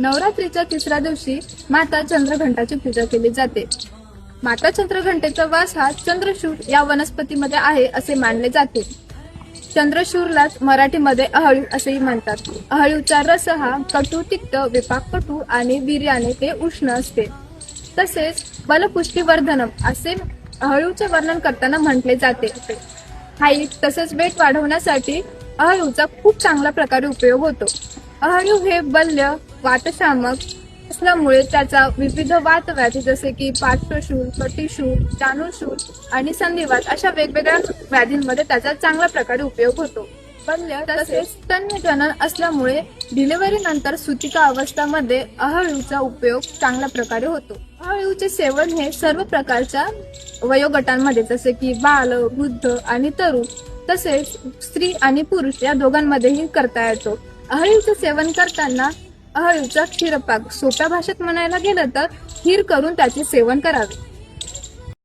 नवरात्रीच्या तिसऱ्या दिवशी माता चंद्रघंटाची पूजा केली जाते. माता चंद्रघंटेचा वास हा चंद्रशूर या वनस्पतीमध्ये आहे असे मानले जाते. चंद्रशूरलाच मराठीमध्ये अहळू असेही म्हणतात. अहळूचा रस हा कटू तिक्त विपाक कटू आणि वीर्याने ते उष्ण असते. तसेच बलपुष्टीवर्धनम असे अहळूचे वर्णन करताना म्हटले जाते. हाईट तसेच वेट वाढवण्यासाठी अहळूचा खूप चांगल्या प्रकारे उपयोग होतो. अहळू हे बल्य वातशामक असल्यामुळे त्याचा विविध वातव्याधी जसे की पार्श्वशूल पटीशूल जाणूशूल आणि संधिवात अशा वेगवेगळ्या व्याधींमध्ये त्याचा चांगल्या प्रकारे उपयोग होतो. बल्य तसेच स्तन्यजनन असल्यामुळे डिलिव्हरी नंतर सुचिका अवस्थामध्ये अहळूचा उपयोग चांगल्या प्रकारे होतो. अहळूचे सेवन हे सर्व प्रकारच्या वयोगटांमध्ये जसे की बाल वृद्ध आणि तरुण तसेच स्त्री आणि पुरुष या दोघांमध्येही करता येतो. अहळूचे सेवन करताना अहळीचा क्षीरपाक सोप्या भाषेत म्हणायला गेलं तर खीर करून त्याचे सेवन करावे.